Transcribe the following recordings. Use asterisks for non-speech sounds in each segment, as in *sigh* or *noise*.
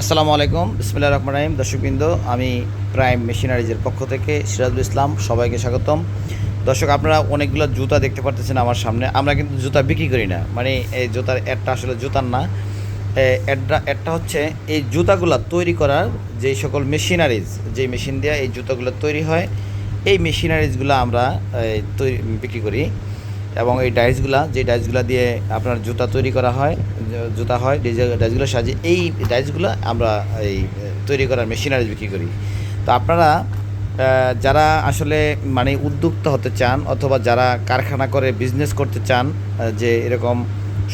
আসসালামু আলাইকুম বিসমুল্লাহ রহমান রাহিম। দর্শকবৃন্দ, আমি প্রাইম মেশিনারিজের পক্ষ থেকে সিরাজুল ইসলাম, সবাইকে স্বাগতম। দর্শক, আপনারা অনেকগুলো জুতা দেখতে পারতেছেন আমার সামনে। আমরা কিন্তু জুতা বিক্রি করি না। মানে এই জুতার অ্যাডটা আসলে জুতার না। অ্যাডটা অ্যাডটা হচ্ছে এই জুতাগুলো তৈরি করার যেই সকল মেশিনারিজ যেই মেশিন দিয়ে এই জুতাগুলো তৈরি হয়, এই মেশিনারিজগুলো আমরা তৈরি, বিক্রি করি। এবং এই ডাইসগুলা, যে ডাইসগুলা দিয়ে আপনার জুতা তৈরি করা হয় জুতা হয় ডাইসগুলো সাজিয়ে, এই ডাইসগুলো আমরা এই তৈরি করার মেশিনারিজ বিক্রি করি। তো আপনারা যারা আসলে মানে উদ্যোক্তা হতে চান অথবা যারা কারখানা করে বিজনেস করতে চান যে এরকম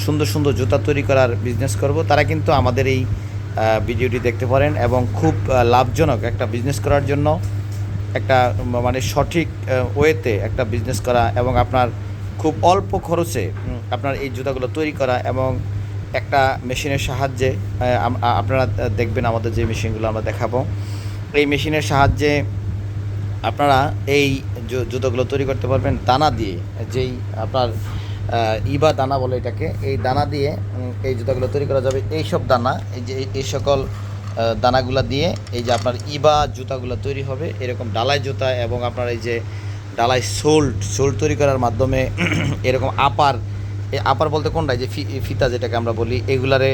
সুন্দর সুন্দর জুতা তৈরি করার বিজনেস করব, তারা কিন্তু আমাদের এই ভিডিওটি দেখতে পারেন এবং খুব লাভজনক একটা বিজনেস করার জন্য একটা মানে সঠিক ওয়েতে একটা বিজনেস করা এবং আপনার খুব অল্প খরচে আপনার এই জুতাগুলো তৈরি করা এবং একটা মেশিনের সাহায্যে আপনারা দেখবেন আমাদের যে মেশিনগুলো আমরা দেখাবো। এই মেশিনের সাহায্যে আপনারা এই জুতোগুলো তৈরি করতে পারবেন দানা দিয়ে, যেই আপনার ইবা দানা বলে এটাকে, এই দানা দিয়ে এই জুতাগুলো তৈরি করা যাবে। এই সব দানা, এই যে, এই সকল দানাগুলো দিয়ে, এই যে আপনার ইবা জুতাগুলো তৈরি হবে, এরকম ডালাই জুতা এবং আপনার এই যে ডালাই সোল্ড সোল্ড তৈরি করার মাধ্যমে *clears throat* এরকম আপার আপার বলতে কোনটা? এই যে ফিতা যেটাকে আমরা বলি, এগুলারে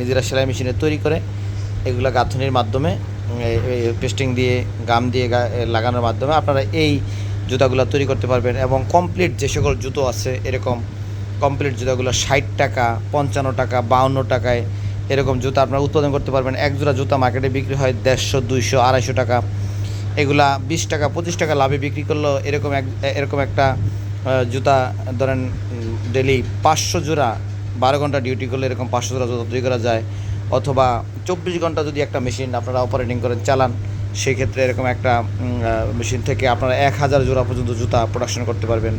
নিজেরা সেলাই মেশিনে তৈরি করে, এগুলা গাঁথনির মাধ্যমে পেস্টিং দিয়ে, গাম দিয়ে লাগানোর মাধ্যমে আপনারা এই জুতাগুলো তৈরি করতে পারবেন এবং কমপ্লিট যে সকল জুতো আছে, এরকম কমপ্লিট জুতাগুলো ষাট টাকা, পঞ্চান্ন টাকা, বাউন্ন টাকায়, এরকম জুতা আপনারা উৎপাদন করতে পারবেন। এক জোড়া জুতা মার্কেটে বিক্রি হয় দেড়শো, দুইশো, আড়াইশো টাকা। এগুলা বিশ টাকা, পঁচিশ টাকা লাভে বিক্রি করলেও এরকম এক, এরকম একটা জুতা, ধরেন ডেলি পাঁচশো জোড়া, বারো ঘণ্টা ডিউটি করলে এরকম পাঁচশো জোড়া জুতা তৈরি করা যায়। অথবা চব্বিশ ঘণ্টা যদি একটা মেশিন আপনারা অপারেটিং করেন, চালান সেই ক্ষেত্রে এরকম একটা মেশিন থেকে আপনারা এক হাজার জোড়া পর্যন্ত জুতা প্রোডাকশন করতে পারবেন।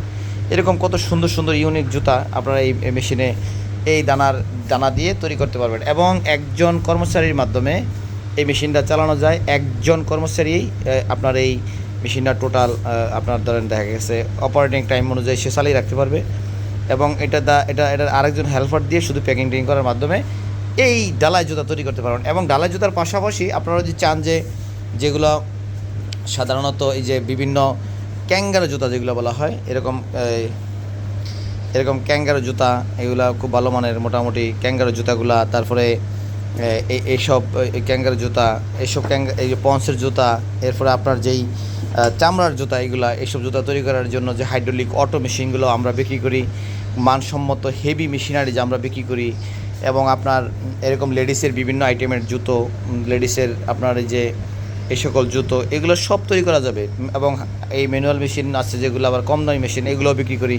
এরকম কত সুন্দর সুন্দর ইউনিক জুতা আপনারা এই মেশিনে এই দানার, দানা দিয়ে তৈরি করতে পারবেন। এবং একজন কর্মচারীর মাধ্যমে এই মেশিনটা চালানো যায়। একজন কর্মচারী আপনার এই মেশিনটা টোটাল আপনার ধরেন দেখা গেছে অপারেটিং টাইম অনুযায়ী সে চালিয়ে রাখতে পারবে এবং এটা দা, এটা এটা আরেকজন হেল্পার দিয়ে শুধু প্যাকিং টেকিং করার মাধ্যমে এই ডালাই জুতা তৈরি করতে পারবেন এবং ডালাই জুতার পাশাপাশি আপনারা যদি চান যে, যেগুলো সাধারণত এই যে বিভিন্ন ক্যাঙ্গারো জুতা যেগুলো বলা হয়, এরকম এরকম ক্যাঙ্গারো জুতা, এগুলা খুব ভালো মানের মোটামুটি ক্যাঙ্গারো জুতাগুলা, তারপরে এইসব ক্যাঙ্গার জুতা এইসব ক্যাঙ্গা, এই যে পন্সের জুতা, এরপরে আপনার যেই চামড়ার জুতা, এগুলা এইসব জুতা তৈরি করার জন্য যে হাইড্রোলিক অটো মেশিনগুলো আমরা বিক্রি করি, মানসম্মত হেভি মেশিনারি যে আমরা বিক্রি করি, এবং আপনার এরকম লেডিসের বিভিন্ন আইটেমের জুতো লেডিসের আপনার এই যে এই সকল জুতো, এগুলো সব তৈরি করা যাবে। এবং এই ম্যানুয়াল মেশিন আছে, যেগুলো আবার কম দামি মেশিন এগুলো বিক্রি করি।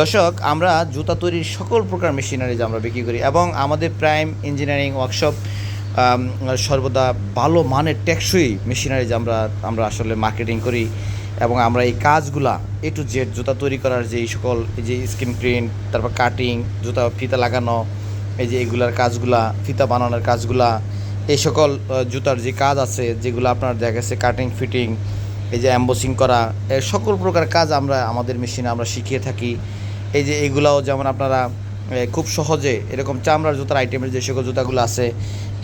দর্শক, আমরা জুতা তৈরির সকল প্রকার মেশিনারিজ আমরা বিক্রি করি, এবং আমাদের প্রাইম ইঞ্জিনিয়ারিং ওয়ার্কশপ সর্বদা ভালো মানের টেকসই মেশিনারিজ আমরা আমরা আসলে মার্কেটিং করি, এবং আমরা এই কাজগুলা এ টু জেড জুতা তৈরি করার যে সকল, এই যে স্ক্রিন প্রিন্ট, তারপর কাটিং, জুতা ফিতা লাগানো, এই যে এগুলার কাজগুলা, ফিতা বানানোর কাজগুলা এই সকল জুতার যে কাজ আছে, যেগুলো আপনার দেখা কাটিং ফিটিং এই যে অ্যাম্বোসিং করা সকল প্রকার কাজ আমরা, আমাদের মেশিনে আমরা শিখিয়ে থাকি। এই যে এগুলাও যেমন আপনারা খুব সহজে এরকম চামড়ার জুতার আইটেমের যে সকল জুতাগুলো আছে,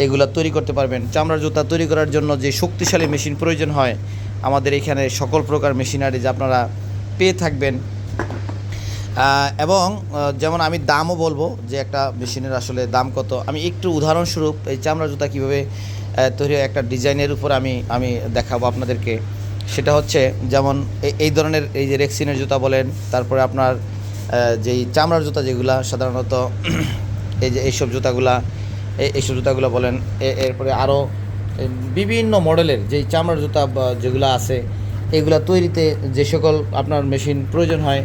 এগুলো তৈরি করতে পারবেন। চামড়ার জুতা তৈরি করার জন্য যে শক্তিশালী মেশিন প্রয়োজন হয়, আমাদের এখানে সকল প্রকার মেশিনারি যে আপনারা পেয়ে থাকবেন এবং যেমন আমি দামও বলব যে একটা মেশিনের আসলে দাম কত। আমি একটু উদাহরণস্বরূপ এই চামড়া জুতা কীভাবে তৈরি একটা ডিজাইনের উপর আমি আমি দেখাবো আপনাদেরকে। সেটা হচ্ছে যেমন এই- ধরনের এই যে রেক্সিনের জুতা বলেন, তারপরে আপনার যেই চামড়ার জুতা যেগুলা, সাধারণত এই যে এইসব জুতাগুলা এই- এইসব জুতাগুলো বলেন এরপরে আরও বিভিন্ন মডেলের যেই চামড়ার জুতা যেগুলো আছে, এগুলা তৈরিতে যে সকল আপনার মেশিন প্রয়োজন হয়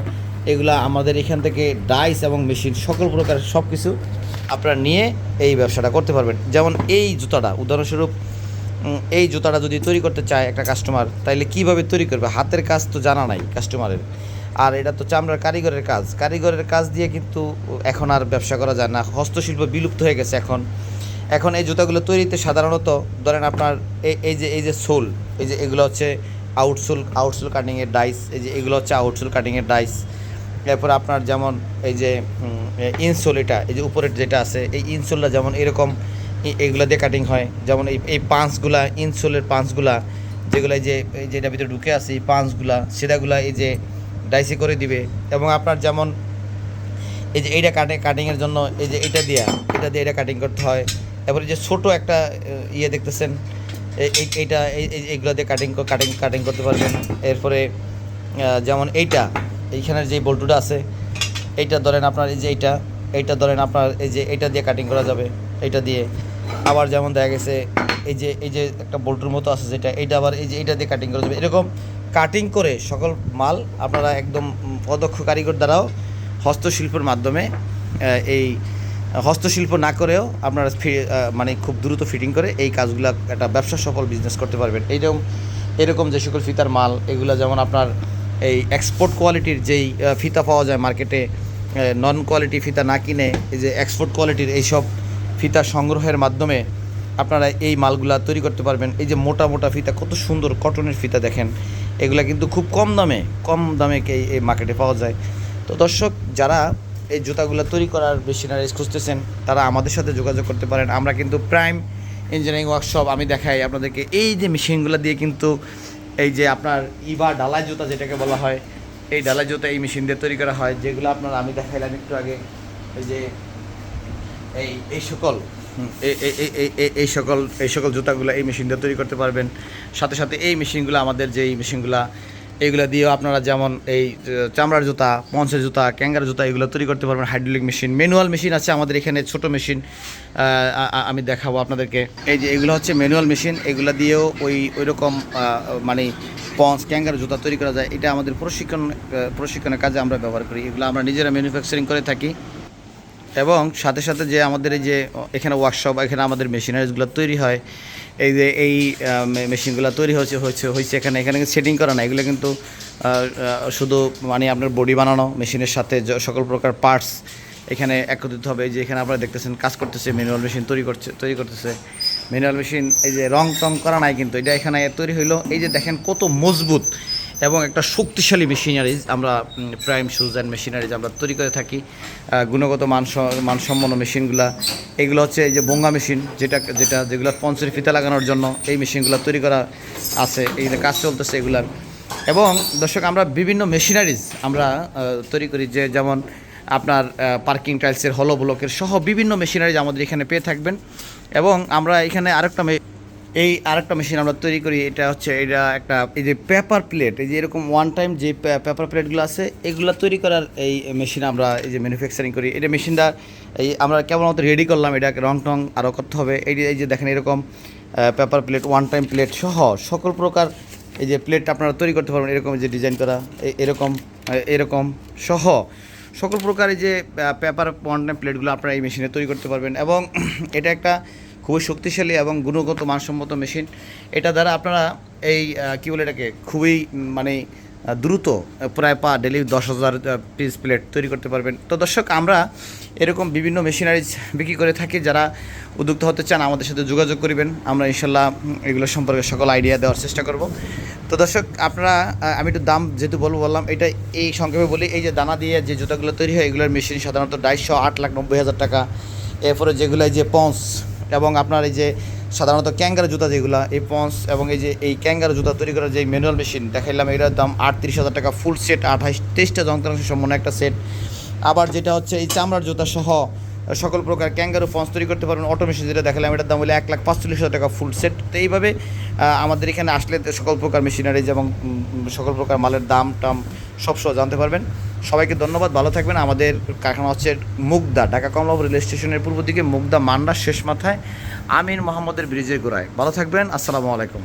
এগুলা আমাদের এখান থেকে ডাইস এবং মেশিন সকল প্রকার সব কিছু আপনারা নিয়ে এই ব্যবসাটা করতে পারবেন। যেমন এই জুতাটা, উদাহরণস্বরূপ এই জুতাটা যদি তৈরি করতে চায় একটা কাস্টমার তাইলে কীভাবে তৈরি করবে? হাতের কাজ তো জানা নাই কাস্টমারের আর এটা তো চামড়ার কারিগরের কাজ। কারিগরের কাজ দিয়ে কিন্তু এখন আর ব্যবসা করা যায় না। হস্তশিল্প বিলুপ্ত হয়ে গেছে এখন। এখন এই জুতাগুলো তৈরিতে সাধারণত ধরেন আপনার এই যে এই যে সোল, এই যে এগুলো হচ্ছে আউটসোল আউটসোল কাটিংয়ের ডাইস এই যে এগুলো হচ্ছে আউটসোল কাটিংয়ের ডাইস এরপর আপনার যেমন এই যে ইনসোল এটা, এই যে উপরের যেটা আছে, এই ইনসোলটা যেমন এরকম এগুলা দিয়ে কাটিং হয়। যেমন এই এই পাঁচগুলা, ইনসোলের পাঁচগুলা, যেগুলো এই যে, এই যেটা ভিতরে ঢুকে আছে, এই পাঁচগুলা, সেটাগুলা এই যে ডাইসি করে দিবে। এবং আপনার যেমন এই যে এইটা কাটিং কাটিংয়ের জন্য এই যে এটা দিয়া, এটা দিয়ে এটা কাটিং করতে হয়। এবারে যে ছোট একটা ইয়ে দেখতেছেন এই- এই- এইটা, এই- এই- এইগুলো দিয়ে কাটিং কাটিং কাটিং করতে পারবেন। এরপরে যেমন এইটা এইখানের যে বল্টুটা আছে, এইটা ধরেন আপনার এই যে এইটা এইটা ধরেন আপনার এই যে এইটা দিয়ে কাটিং করা যাবে, এইটা দিয়ে। আবার যেমন দেখা গেছে, এই যে এই যে একটা বল্টুর মতো আছে যেটা, এইটা আবার এই যে এইটা দিয়ে কাটিং করা যাবে। এরকম কাটিং করে সকল মাল আপনারা একদম অদক্ষ কারিগর দ্বারাও হস্তশিল্পের মাধ্যমে এই হস্তশিল্প না করেও আপনারা মানে খুব দ্রুত ফিটিং করে এই কাজগুলো একটা ব্যবসা সফল বিজনেস করতে পারবেন। এইরকম, এরকম যে সকল ফিতার মাল, এগুলো যেমন আপনার এই এক্সপোর্ট কোয়ালিটির যেই ফিতা পাওয়া যায় মার্কেটে নন কোয়ালিটি ফিতা না কিনে, এই যে এক্সপোর্ট কোয়ালিটির এইসব ফিতা সংগ্রহের মাধ্যমে আপনারা এই মালগুলা তৈরি করতে পারবেন। এই যে মোটা মোটা ফিতা, কত সুন্দর কটনের ফিতা দেখেন। এগুলা কিন্তু খুব কম দামে কম দামে এই এই মার্কেটে পাওয়া যায়। তো দর্শক, যারা এই জুতাগুলো তৈরি করার মেশিনারিজ খুঁজতেছেন, তারা আমাদের সাথে যোগাযোগ করতে পারেন। আমরা কিন্তু প্রাইম ইঞ্জিনিয়ারিং ওয়ার্কশপ আমি দেখাই আপনাদেরকে। এই যে মেশিনগুলো দিয়ে কিন্তু এই যে আপনার ইবা ডালাই জুতা যেটাকে বলা হয়, এই ডালাই জুতা এই মেশিন দিয়ে তৈরি করা হয়, যেগুলো আপনার আমি দেখাইলাম একটু আগে, এই যে এই এই সকল এই সকল এই সকল জুতাগুলো এই মেশিন দিয়ে তৈরি করতে পারবেন। সাথে সাথে এই মেশিনগুলো আমাদের যে এই মেশিনগুলো এইগুলো দিয়েও আপনারা যেমন এই চামড়ার জুতা, পঞ্চের জুতা, ক্যাঙ্গার জুতা, এগুলো তৈরি করতে পারবেন। হাইড্রোলিক মেশিন ম্যানুয়াল মেশিন আছে আমাদের এখানে, ছোট মেশিন আমি দেখাবো আপনাদেরকে। এই যে এগুলো হচ্ছে ম্যানুয়াল মেশিন এগুলো দিয়েও ওই ওই রকম মানে পঞ্চ, ক্যাঙ্গার জুতা তৈরি করা যায়। এটা আমাদের প্রশিক্ষণ প্রশিক্ষণের কাজে আমরা ব্যবহার করি। এগুলো আমরা নিজেরা ম্যানুফ্যাকচারিং করে থাকি। এবং সাথে সাথে যে আমাদের এই যে এখানে ওয়ার্কশপ এখানে আমাদের মেশিনারিজগুলো তৈরি হয়, এই যে এই মেশিনগুলো তৈরি হচ্ছে হচ্ছে হয়েছে এখানে এখানে সেটিং করা না এগুলো কিন্তু শুধু মানে আপনার বডি বানানো মেশিনের সাথে সকল প্রকার পার্টস এখানে একত্রিত হবে যে এখানে আপনারা দেখতেছেন কাজ করতেছে ম্যানুয়াল মেশিন তৈরি করছে, তৈরি করতেছে ম্যানুয়াল মেশিন এই যে রং টং করা নাই কিন্তু, এটা এখানে তৈরি হইল, এই যে দেখেন কত মজবুত এবং একটা শক্তিশালী মেশিনারিজ আমরা প্রাইম শুজ অ্যান্ড মেশিনারিজ আমরা তৈরি করে থাকি। গুণগত মান মানসম্পন্ন মেশিনগুলা এগুলো হচ্ছে এই যে বোঙ্গা মেশিন যেটা যেটা, যেগুলো পঞ্চের ফিতা লাগানোর জন্য এই মেশিনগুলো তৈরি করা আছে, এই কাজ চলতেছে এগুলার। এবং দর্শক, আমরা বিভিন্ন মেশিনারিজ আমরা তৈরি করি, যে যেমন আপনার পার্কিং টাইলসের হলো ব্লকের সহ বিভিন্ন মেশিনারিজ আমাদের এখানে পেয়ে থাকবেন। এবং আমরা এখানে আরেকটা এই আরেকটা মেশিন আমরা তৈরি করি, এটা হচ্ছে, এটা একটা, এই যে পেপার প্লেট এই যে এরকম ওয়ান টাইম যে পেপার প্লেটগুলো আছে, এগুলো তৈরি করার এই মেশিন আমরা এই যে ম্যানুফ্যাকচারিং করি। এটা মেশিনটা এই আমরা কেবলমাত্র রেডি করলাম, এটা রং টং আরও করতে হবে। এই যে- এই যে দেখেন এরকম paper plate one time plate সহ সকল প্রকার এই যে প্লেটটা আপনারা তৈরি করতে পারবেন, এরকম যে ডিজাইন করা এরকম এরকম সহ সকল প্রকার এই যে পেপার ওয়ান টাইম প্লেটগুলো আপনারা এই মেশিনে তৈরি করতে পারবেন। এবং *clears throat* এটা একটা খুবই শক্তিশালী এবং গুণগত মানসম্মত মেশিন। এটা দ্বারা আপনারা এই কী বলে এটাকে, খুবই মানে দ্রুত প্রায় পা ডেলি দশ হাজার পিস প্লেট তৈরি করতে পারবেন। তো দর্শক, আমরা এরকম বিভিন্ন মেশিনারিজ বিক্রি করে থাকি। যারা উদ্যুক্ত হতে চান, আমাদের সাথে যোগাযোগ করবেন। আমরা ইনশাল্লাহ এগুলো সম্পর্কে সকল আইডিয়া দেওয়ার চেষ্টা করব। তো দর্শক, আপনারা আমি একটু দাম যেহেতু বলব বললাম, এটা এই সংক্ষেপে বলি। এই যে দানা দিয়ে যে জুতাগুলো তৈরি হয়, এগুলোর মেশিন সাধারণত ডাইশো আট লাখ নব্বই হাজার টাকা। এরপরে যেগুলো যে পন্স এবং আপনার এই যে সাধারণত ক্যাঙ্গার জুতা যেগুলো, এই পঞ্চ এবং এই যে এই ক্যাঙ্গার জুতা তৈরি করার যে ম্যানুয়াল মেশিন দেখাইলাম, এটার দাম আটত্রিশ হাজার টাকা ফুল সেট আঠাইশ, তেইশটা যন্ত্রাংশ সম্পন্ন একটা সেট আবার যেটা হচ্ছে এই চামড়ার জুতা সহ সকল প্রকার ক্যাঙ্গারু পন্স তৈরি করতে পারবেন, অটো মেশিন যেটা দেখালাম, এটার দাম হলো এক লাখ পাঁচচল্লিশ হাজার টাকা ফুল সেট। তো এইভাবে আমাদের এখানে আসলে সকল প্রকার মেশিনারিজ এবং সকল প্রকার মালের দাম টাম সব সহ জানতে পারবেন। সবাইকে ধন্যবাদ, ভালো থাকবেন। আমাদের কারখানা হচ্ছে মুগদা, ঢাকা কমলাপুর রেল স্টেশনের পূর্ব দিকে মুগদা মান্ডার শেষ মাথায় আমির মোহাম্মদের ব্রিজের গোড়ায়। ভালো থাকবেন, আসসালামু আলাইকুম।